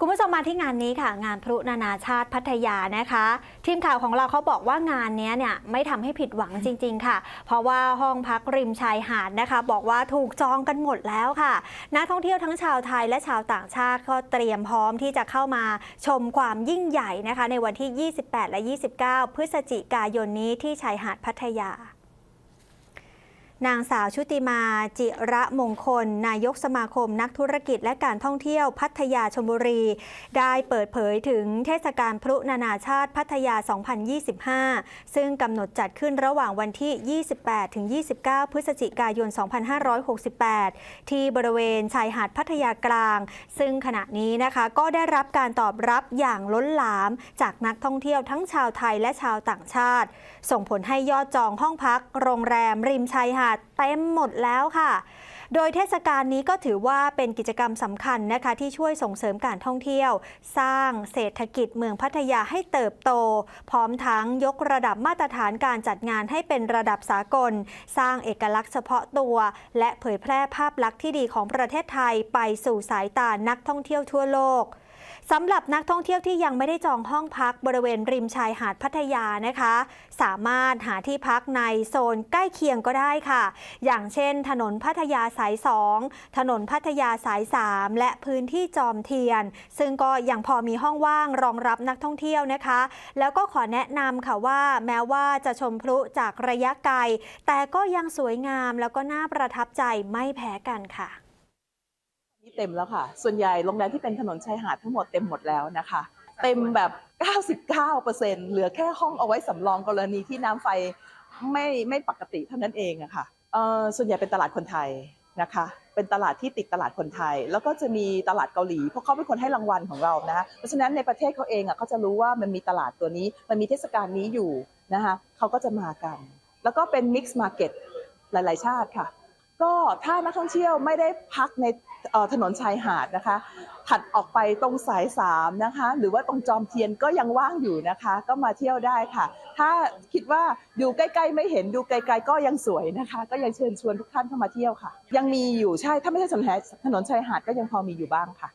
คุณผู้ชมมาที่งานนี้ค่ะ งานพลุนานาชาติพัทยานะคะ ทีมข่าวของเราเขาบอกว่างานนี้เนี่ยไม่ทำให้ผิดหวังจริง ๆ ค่ะ เพราะว่าห้องพักริมชายหาดนะคะ บอกว่าถูกจองกันหมดแล้วค่ะนักท่องเที่ยวทั้งชาวไทยและชาวต่างชาติก็เตรียมพร้อมที่จะเข้ามาชมความยิ่งใหญ่นะคะ ในวันที่ 28 และ 29 พฤศจิกายนนี้ที่ชายหาดพัทยา นางสาวชุติมาจิระมงคล นายกสมาคมนักธุรกิจและการท่องเที่ยวพัทยาชลบุรี ได้เปิดเผยถึงเทศกาลพลุนานาชาติพัทยา 2025 ซึ่งกำหนดจัดขึ้นระหว่างวันที่ 28 ถึง 29 พฤศจิกายน 2568 ที่บริเวณชายหาดพัทยากลาง ซึ่งขณะนี้นะคะก็ได้รับการตอบรับอย่างล้นหลามจากนักท่องเที่ยวทั้งชาวไทยและชาวต่างชาติ ส่งผลให้ยอดจองห้องพัก โรงแรมริมชายหาดเต็มหมดแล้วค่ะ โดยเทศกาลนี้ก็ถือว่าเป็นกิจกรรมสำคัญนะคะ ที่ช่วยส่งเสริมการท่องเที่ยว สร้างเศรษฐกิจเมืองพัทยาให้เติบโต พร้อมทั้งยกระดับมาตรฐานการจัดงานให้เป็นระดับสากล สร้างเอกลักษณ์เฉพาะตัว และเผยแพร่ภาพลักษณ์ที่ดีของประเทศไทยไปสู่สายตานักท่องเที่ยวทั่วโลก สำหรับนักท่องเที่ยวที่ยังไม่ได้จองห้องพักบริเวณริมชายหาดพัทยานะคะ สามารถหาที่พักในโซนใกล้เคียงก็ได้ค่ะ อย่างเช่น ถนนพัทยาสาย 2 ถนนพัทยาสาย 3 และพื้นที่จอมเทียน ซึ่งก็ยังพอมีห้องว่างรองรับนักท่องเที่ยวนะคะ แล้วก็ขอแนะนำค่ะว่าแม้ว่าจะชมพลุจากระยะไกล แต่ก็ยังสวยงามแล้วก็น่าประทับใจไม่แพ้กันค่ะ นี่เต็มแล้วค่ะ ส่วนใหญ่โรงแรมที่เป็นถนนชายหาดทั้งหมดเต็มหมดแล้วนะคะ เต็มแบบ 99%เหลือแค่ห้องเอาไว้สำรองกรณีที่น้ำไฟไม่ไม่ปกติเท่านั้นเองอะค่ะเอ่อส่วนใหญ่เป็นตลาดคนไทยนะคะ เป็นตลาดที่ติดตลาดคนไทย แล้วก็จะมีตลาดเกาหลี เพราะเขาเป็นคนให้รางวัลของเรานะคะเพราะฉะนั้นในประเทศเขาเองอะเขาจะรู้ว่ามันมีตลาดตัวนี้ มันมีเทศกาลนี้อยู่นะคะเขาก็จะมากัน แล้วก็เป็น mix market หลาย ๆ ชาติค่ะ ก็ถ้านักท่องเที่ยวไม่ได้พักในถนนชายหาดนะคะ ถัดออกไปตรงสายสามนะคะ หรือว่าตรงจอมเทียนก็ยังว่างอยู่นะคะ ก็มาเที่ยวได้ค่ะ ถ้าคิดว่าอยู่ใกล้ๆไม่เห็นดูไกลๆก็ยังสวยนะคะ ก็ยังเชิญชวนทุกท่านเข้ามาเที่ยวค่ะ ยังมีอยู่ใช่ถ้าไม่ใช่ถนนชายหาดก็ยังพอมีอยู่บ้างค่ะ